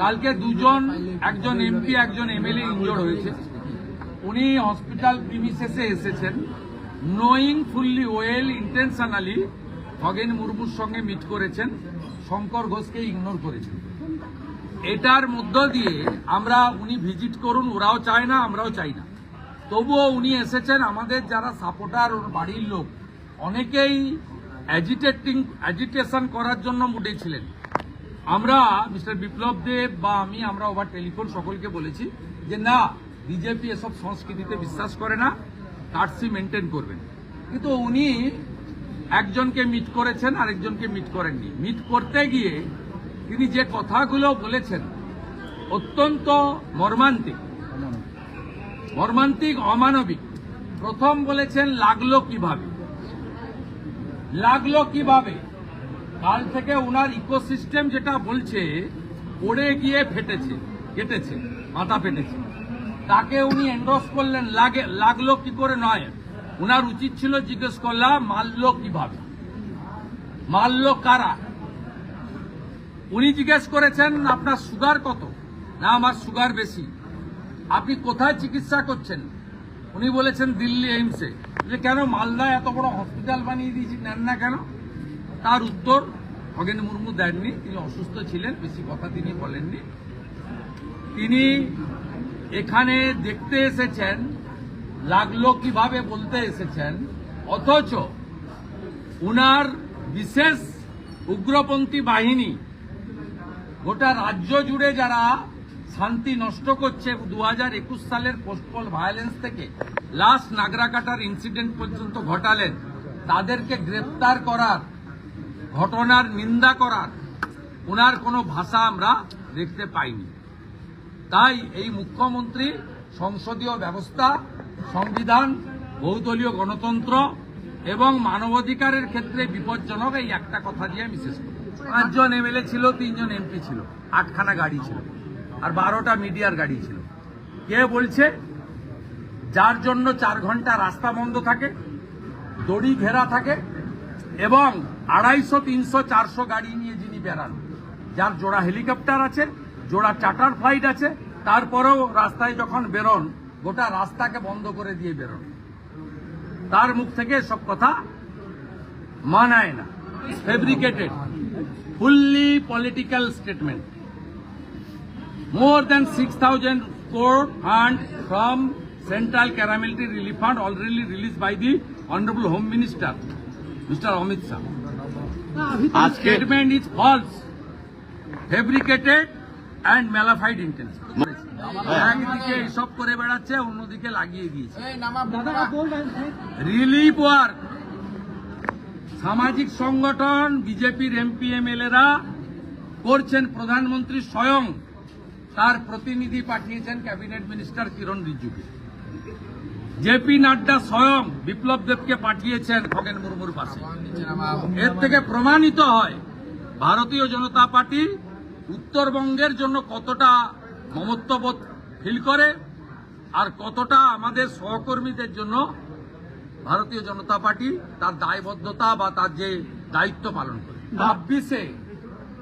কালকে দুজন, একজন এমপি একজন এমএলএ ইনজোর হয়েছে। উনি হসপিটাল প্রিমিসেসে এসেছেন। Knowing fully well intentionally Khagen মুর্মুর সঙ্গে মিট করেছেন। শঙ্কর ঘোষকে ইগনোর করেছেন। এটার মধ্য দিয়ে আমরা উনি ভিজিট করুন, ওরাও চায় না, আমরাও চাই না। তবুও উনি এসেছেন, আমাদের যারা সাপোর্টার ওর বাড়ির লোক, অনেকেই অ্যাজিটেটিং অ্যাজিটেশন করার জন্য মুডে ছিলেন। আমরা মিস্টার বিপ্লব দেব বা আমি, আমরা ওভার টেলিফোন সকলকে বলেছি যে না বিজেপি এসব সংস্কৃতিতে বিশ্বাস করে না কার্সি মেনটেন করবেন কিন্তু উনি একজনকে মিট করেছেন, আরেকজনকে মিট করেননি। মিট করতে গিয়ে তিনি যে কথাগুলো বলেছেন, অত্যন্ত মর্মান্তিক। মর্মান্তিক, অমানবিক। প্রথম বলেছেন, লাগল কীভাবে? লাগল কীভাবে? কাল থেকে ওনার ইকোসিস্টেম যেটা বলছে, পড়ে গিয়ে ফেটেছে, কেটেছে, মাথা ফেটেছে। তাকে উনি এন্ডোর্স করলেন, লাগে, লাগল কি করে নয়? ওনার উচিত ছিল জিজ্ঞেস করলাম মারলো কীভাবে? মারলো কারা? উনি জিজ্ঞেস করেছেন, আপনার সুগার কত? না, আমার সুগার বেশি। আপনি কোথায় চিকিৎসা করছেন? উনি বলেছেন, দিল্লি এইমসে। যে কেন মালদায় এত বড় হসপিটাল বানিয়ে দিয়েছি, নেন না কেন? তার উত্তর খগেন মুর্মু দেননি, তিনি অসুস্থ ছিলেন, বেশি কথা তিনি বলেননি। তিনি এখানে দেখতে এসেছেন, লাগল কীভাবে বলতে এসেছেন, অথচ উনার বিশেষ উগ্রপন্থী বাহিনী, গোটা রাজ্য জুড়ে যারা শান্তি নষ্ট করছে, দু হাজার একুশ সালের পোস্টপল ভায়োলেন্স থেকে লাস্ট নাগরাকাটার ইনসিডেন্ট পর্যন্ত ঘটালেন, তাদেরকে গ্রেপ্তার করার ঘটনার নিন্দা করার। ওনার কোনো ভাষা আমরা দেখতে পাইনি। তাই এই মুখ্যমন্ত্রী, সংসদীয় ব্যবস্থা, সংবিধান, বহুদলীয় গণতন্ত্র এবং মানবাধিকারের ক্ষেত্রে বিপজ্জনক এই একটা কথা দিয়ে আমি শেষ করি পাঁচজন এমএলএ ছিল, তিনজন এমপি ছিল, আটখানা গাড়ি ছিল আর বারোটা মিডিয়ার গাড়ি ছিল। কে বলছে? যার জন্য চার ঘণ্টা রাস্তা বন্ধ থাকে, দড়ি ঘেরা থাকে এবং আড়াইশো তিনশো চারশো গাড়ি নিয়ে যিনি বেড়ান যার জোড়া হেলিকপ্টার আছে জোড়া চার্টার ফ্লাইট আছে তারপরেও রাস্তায় যখন বেরোন গোটা রাস্তাকে বন্ধ করে দিয়ে বেরোন। তার মুখ থেকে সব কথা মানায় না। Fabricated fully political statement more than 6,000 crore fund from Central Calamity Relief Fund already released by the Honorable Home Minister, Mr. Amit Shah. Our statement is false, fabricated and malified intention. একদিকে এসব করে বেড়াচ্ছে অন্যদিকে লাগিয়ে দিয়েছে। Relief work সামাজিক সংগঠন বিজেপির এমপি এমএলএরা করছেন প্রধানমন্ত্রী স্বয়ং। তার প্রতিনিধি পাঠিয়েছেন ক্যাবিনেট মিনিস্টার কিরণ রিজিজুকে। জেপি নাড্ডা স্বয়ং বিপ্লব দেবকে পাঠিয়েছেন খগেন মুর্মুর পাশে। এর থেকে প্রমাণিত হয়, ভারতীয় জনতা পার্টি উত্তরবঙ্গের জন্য কতটা মমত্ববোধ ফিল করে আর কতটা আমাদের সহকর্মীদের জন্য ভারতীয় জনতা পার্টি তার দায়বদ্ধতা বা তার যে দায়িত্ব পালন করে। ছাব্বিশে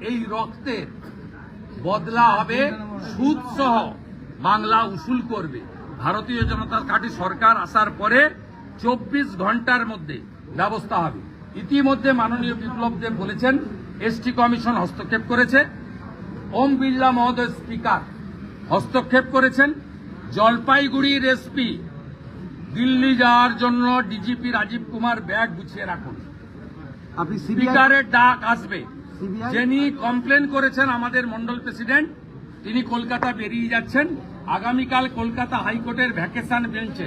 এই রক্তের বদলা হবে সুদ সহ বাংলা উসুল করবে। ভারতীয় জনতা পার্টি সরকার আসার পরে চব্বিশ ঘণ্টার মধ্যে ব্যবস্থা হবে। ইতিমধ্যে মাননীয় বিপ্লব দেব বলেছেন এসটি কমিশন হস্তক্ষেপ করেছে। ওম বিড়লা মহোদয় স্পিকার হস্তক্ষেপ করেছেন। জলপাইগুড়ির এসপি দিল্লি যাওয়ার জন্য ডিজিপি রাজীব কুমার ব্যাগ গুছিয়ে রাখুন। আপনি স্পিকারের ডাক আসবে। যিনি কমপ্লেন করেছেন আমাদের মন্ডল প্রেসিডেন্ট তিনি কলকাতা বেরিয়ে যাচ্ছেন। আগামীকাল কলকাতা হাইকোর্টের ভ্যাকেশন বেঞ্চে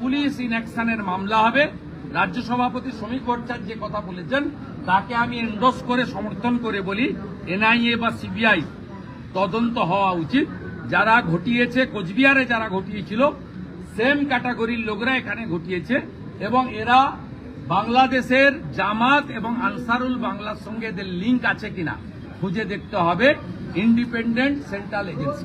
পুলিশ ইনঅ্যাকশনের মামলা হবে। রাজ্য সভাপতি শ্রমিক ভট্টাচার্য যে কথা বলেছেন, তাকে আমি এন্ডোস করে সমর্থন করে বলি, এনআইএ বা সিবিআই, তদন্ত হওয়া উচিত। যারা ঘটিয়েছে, কোচবিহারে যারা ঘটিয়েছিল সেম ক্যাটাগরির লোকরা এখানে ঘটিয়েছে এবং এরা বাংলাদেশের জামাত এবং আনসারুল বাংলার সঙ্গে এদের লিঙ্ক আছে কিনা, খুঁজে দেখতে হবে। Independent central agency